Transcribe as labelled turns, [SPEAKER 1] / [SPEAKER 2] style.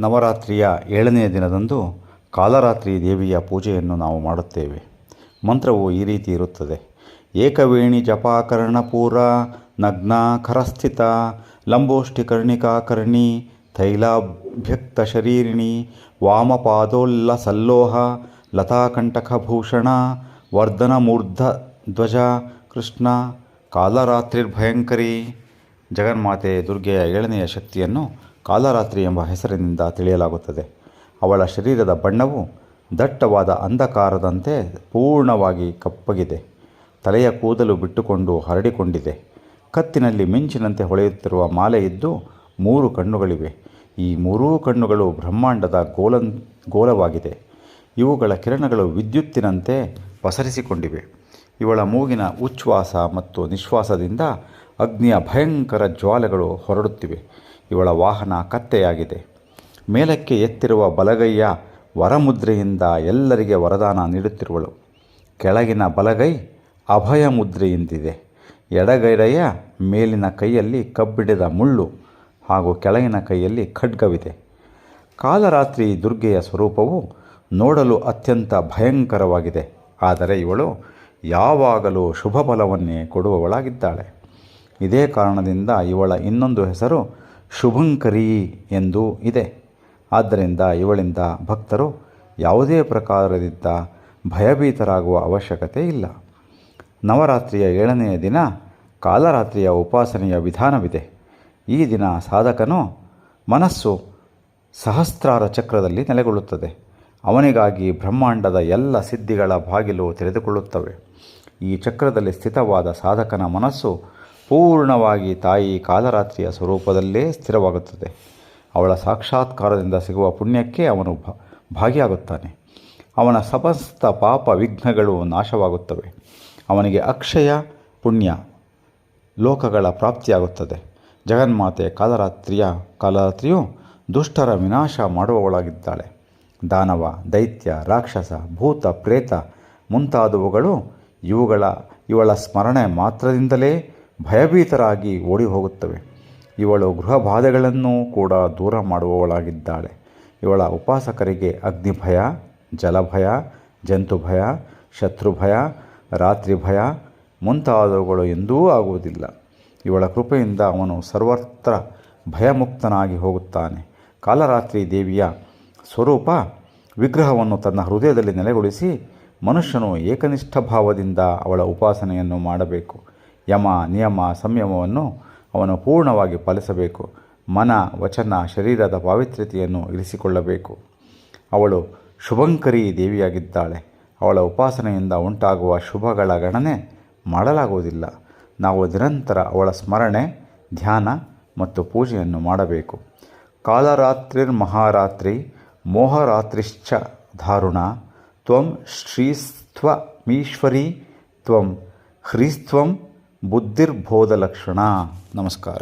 [SPEAKER 1] ನವರಾತ್ರಿಯ ಏಳನೆಯ ದಿನದಂದು ಕಾಲರಾತ್ರಿ ದೇವಿಯ ಪೂಜೆಯನ್ನು ನಾವು ಮಾಡುತ್ತೇವೆ. ಮಂತ್ರವು ಈ ರೀತಿ ಇರುತ್ತದೆ. ಏಕವೇಣಿ ಜಪಾಕರ್ಣಪೂರ ನಗ್ನ ಖರಸ್ಥಿತ ಕರ್ಣಿಕಾಕರ್ಣಿ ತೈಲಾಭ್ಯಕ್ತ ಶರೀರಿಣಿ ವಾಮಪಾದೋಲ್ಲ ಸಲ್ಲೋಹ ಲತಾಕಂಟಕಭೂಷಣ ವರ್ಧನಮೂರ್ಧ ಧ್ವಜ ಕೃಷ್ಣ, ಕಾಲರಾತ್ರಿರ್ಭಯಂಕರಿ. ಜಗನ್ಮಾತೆ ದುರ್ಗೆಯ ಏಳನೆಯ ಶಕ್ತಿಯನ್ನು ಕಾಲರಾತ್ರಿ ಎಂಬ ಹೆಸರಿನಿಂದ ತಿಳಿಯಲಾಗುತ್ತದೆ. ಅವಳ ಶರೀರದ ಬಣ್ಣವು ದಟ್ಟವಾದ ಅಂಧಕಾರದಂತೆ ಪೂರ್ಣವಾಗಿ ಕಪ್ಪಗಿದೆ. ತಲೆಯ ಕೂದಲು ಬಿಟ್ಟುಕೊಂಡು ಹರಡಿಕೊಂಡಿದೆ. ಕತ್ತಿನಲ್ಲಿ ಮಿಂಚಿನಂತೆ ಹೊಳೆಯುತ್ತಿರುವ ಮಾಲೆ ಇದ್ದು ಮೂರು ಕಣ್ಣುಗಳಿವೆ. ಈ ಮೂರೂ ಕಣ್ಣುಗಳು ಬ್ರಹ್ಮಾಂಡದ ಗೋಲನ್ ಗೋಲವಾಗಿದೆ. ಇವುಗಳ ಕಿರಣಗಳು ವಿದ್ಯುತ್ತಿನಂತೆ ಪಸರಿಸಿಕೊಂಡಿವೆ. ಇವಳ ಮೂಗಿನ ಉಚ್ಛ್ವಾಸ ಮತ್ತು ನಿಶ್ವಾಸದಿಂದ ಅಗ್ನಿಯ ಭಯಂಕರ ಜ್ವಾಲೆಗಳು ಹೊರಡುತ್ತಿವೆ. ಇವಳ ವಾಹನ ಕತ್ತೆಯಾಗಿದೆ. ಮೇಲಕ್ಕೆ ಎತ್ತಿರುವ ಬಲಗೈಯ ವರಮುದ್ರೆಯಿಂದ ಎಲ್ಲರಿಗೆ ವರದಾನ ನೀಡುತ್ತಿರುವಳು. ಕೆಳಗಿನ ಬಲಗೈ ಅಭಯ ಮುದ್ರೆಯಿಂದಿದೆ ಮೇಲಿನ ಕೈಯಲ್ಲಿ ಕಬ್ಬಿಣದ ಮುಳ್ಳು ಹಾಗೂ ಕೆಳಗಿನ ಕೈಯಲ್ಲಿ ಖಡ್ಗವಿದೆ. ಕಾಲರಾತ್ರಿ ದುರ್ಗೆಯ ಸ್ವರೂಪವು ನೋಡಲು ಅತ್ಯಂತ ಭಯಂಕರವಾಗಿದೆ. ಆದರೆ ಇವಳು ಯಾವಾಗಲೂ ಶುಭ ಫಲವನ್ನೇ ಕೊಡುವವಳಾಗಿದ್ದಾಳೆ. ಇದೇ ಕಾರಣದಿಂದ ಇವಳ ಇನ್ನೊಂದು ಹೆಸರು ಶುಭಂಕರಿ ಎಂದು ಇದೆ. ಆದ್ದರಿಂದ ಇವಳಿಂದ ಭಕ್ತರು ಯಾವುದೇ ಪ್ರಕಾರದಿಂದ ಭಯಭೀತರಾಗುವ ಅವಶ್ಯಕತೆ ಇಲ್ಲ. ನವರಾತ್ರಿಯ ಏಳನೆಯ ದಿನ ಕಾಲರಾತ್ರಿಯ ಉಪಾಸನೆಯ ವಿಧಾನವಿದೆ. ಈ ದಿನ ಸಾಧಕನು ಮನಸ್ಸು ಸಹಸ್ರಾರ ಚಕ್ರದಲ್ಲಿ ನೆಲೆಗೊಳ್ಳುತ್ತದೆ. ಅವನಿಗಾಗಿ ಬ್ರಹ್ಮಾಂಡದ ಎಲ್ಲ ಸಿದ್ಧಿಗಳ ಬಾಗಿಲು ತೆರೆದುಕೊಳ್ಳುತ್ತವೆ. ಈ ಚಕ್ರದಲ್ಲಿ ಸ್ಥಿತವಾದ ಸಾಧಕನ ಮನಸ್ಸು ಪೂರ್ಣವಾಗಿ ತಾಯಿ ಕಾಲರಾತ್ರಿಯ ಸ್ವರೂಪದಲ್ಲೇ ಸ್ಥಿರವಾಗುತ್ತದೆ. ಅವಳ ಸಾಕ್ಷಾತ್ಕಾರದಿಂದ ಸಿಗುವ ಪುಣ್ಯಕ್ಕೆ ಅವನು ಭಾಗಿಯಾಗುತ್ತಾನೆ. ಅವನ ಸಮಸ್ತ ಪಾಪ ವಿಘ್ನಗಳು ನಾಶವಾಗುತ್ತವೆ. ಅವನಿಗೆ ಅಕ್ಷಯ ಪುಣ್ಯ ಲೋಕಗಳ ಪ್ರಾಪ್ತಿಯಾಗುತ್ತದೆ. ಜಗನ್ಮಾತೆ ಕಾಲರಾತ್ರಿಯ ಕಾಲರಾತ್ರಿಯು ದುಷ್ಟರ ವಿನಾಶ ಮಾಡುವವಳಾಗಿದ್ದಾಳೆ. ದಾನವ, ದೈತ್ಯ, ರಾಕ್ಷಸ, ಭೂತ, ಪ್ರೇತ ಮುಂತಾದವುಗಳು ಇವುಗಳ, ಇವಳ ಸ್ಮರಣೆ ಮಾತ್ರದಿಂದಲೇ ಭಯಭೀತರಾಗಿ ಓಡಿ ಹೋಗುತ್ತವೆ ಇವಳು ಗೃಹಬಾಧೆಗಳನ್ನು ಕೂಡ ದೂರ ಮಾಡುವವಳಾಗಿದ್ದಾಳೆ. ಇವಳ ಉಪಾಸಕರಿಗೆ ಅಗ್ನಿಭಯ, ಜಲಭಯ ಶತ್ರು ಭಯ ರಾತ್ರಿ ಭಯ ಮುಂತಾದವುಗಳು ಎಂದೂ ಆಗುವುದಿಲ್ಲ. ಇವಳ ಕೃಪೆಯಿಂದ ಅವನು ಸರ್ವತ್ರ ಭಯಮುಕ್ತನಾಗಿ ಹೋಗುತ್ತಾನೆ. ಕಾಲರಾತ್ರಿ ದೇವಿಯ ಸ್ವರೂಪ ವಿಗ್ರಹವನ್ನು ತನ್ನ ಹೃದಯದಲ್ಲಿ ನೆಲೆಗೊಳಿಸಿ ಮನುಷ್ಯನು ಏಕನಿಷ್ಠ ಭಾವದಿಂದ ಅವಳ ಉಪಾಸನೆಯನ್ನು ಮಾಡಬೇಕು. ಯಮ, ನಿಯಮ, ಸಂಯಮವನ್ನು ಅವನು ಪೂರ್ಣವಾಗಿ ಪಾಲಿಸಬೇಕು. ಮನ, ವಚನ, ಶರೀರದ ಪಾವಿತ್ರ್ಯತೆಯನ್ನು ಇರಿಸಿಕೊಳ್ಳಬೇಕು. ಅವಳು ಶುಭಂಕರಿ ದೇವಿಯಾಗಿದ್ದಾಳೆ. ಅವಳ ಉಪಾಸನೆಯಿಂದ ಉಂಟಾಗುವ ಶುಭಗಳ ಗಣನೆ ಮಾಡಲಾಗುವುದಿಲ್ಲ. ನಾವು ನಿರಂತರ ಅವಳ ಸ್ಮರಣೆ, ಧ್ಯಾನ ಮತ್ತು ಪೂಜೆಯನ್ನು ಮಾಡಬೇಕು. ಕಾಲರಾತ್ರಿರ್ಮಹಾರಾತ್ರಿ ಮೋಹರಾತ್ರಿಶ್ಚ ಧಾರುಣ, ತ್ವಂ ಶ್ರೀಸ್ತ್ವಮೀಶ್ವರಿ, ತ್ವಂ ಹ್ರೀಸ್ತ್ವಂ ಬುದ್ಧಿರ್ಬೋಧಲಕ್ಷಣ ನಮಸ್ಕಾರ